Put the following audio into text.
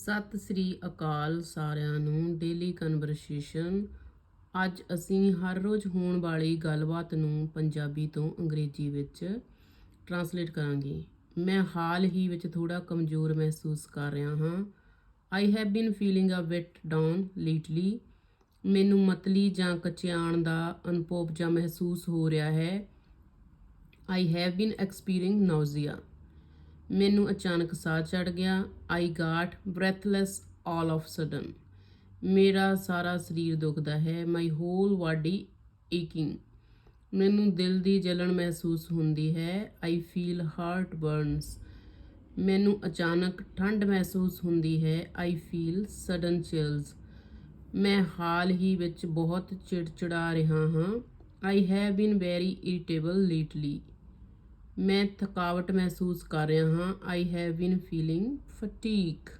ਸਤਿ ਸ੍ਰੀ ਅਕਾਲ ਸਾਰਿਆਂ ਨੂੰ daily conversation ਅੱਜ ਅਸੀਂ ਹਰ ਰੋਜ਼ ਹੋਣ ਵਾਲੀ ਗੱਲਬਾਤ ਨੂੰ ਪੰਜਾਬੀ ਤੋਂ ਅੰਗਰੇਜ਼ੀ ਵਿੱਚ ਟਰਾਂਸਲੇਟ ਕਰਾਂਗੇ। ਮੈਂ ਹਾਲ ਹੀ ਵਿੱਚ ਥੋੜਾ ਕਮਜ਼ੋਰ ਮਹਿਸੂਸ ਕਰ ਰਿਹਾ ਹਾਂ। I have been feeling a bit down lately ਮੈਨੂੰ ਮਤਲੀ ਜਾਂ ਕਚਿਆਣ ਦਾ ਅਨੁਭਵ ਜਾਂ ਮਹਿਸੂਸ ਹੋ ਰਿਹਾ ਹੈ। ਆਈ ਹੈਵ ਬੀਨ ਐਕਸਪੀਰੀਇੰਗ ਨਾਊਜ਼ੀਆ ਮੈਨੂੰ ਅਚਾਨਕ ਸਾਹ ਚੜ ਗਿਆ। I got breathless all of sudden ਮੇਰਾ ਸਾਰਾ ਸਰੀਰ ਦੁਖਦਾ ਹੈ। ਮਾਈ ਹੋਲ ਬਾਡੀ ਏਕਿੰਗ ਮੈਨੂੰ ਦਿਲ ਦੀ ਜਲਨ ਮਹਿਸੂਸ ਹੁੰਦੀ ਹੈ। ਆਈ ਫੀਲ ਹਾਰਟ ਬਰਨਸ ਮੈਨੂੰ ਅਚਾਨਕ ਠੰਡ ਮਹਿਸੂਸ ਹੁੰਦੀ ਹੈ। ਆਈ ਫੀਲ ਸਡਨ ਚਿਲਸ ਮੈਂ ਹਾਲ ਹੀ ਵਿੱਚ ਬਹੁਤ ਚਿੜਚਿੜਾ ਰਿਹਾ ਹਾਂ। I have been very irritable lately ਮੈਂ ਥਕਾਵਟ ਮਹਿਸੂਸ ਕਰ ਰਿਹਾ ਹਾਂ ਆਈ ਹੈਵ ਬੀਨ ਫੀਲਿੰਗ ਫਟੀਕ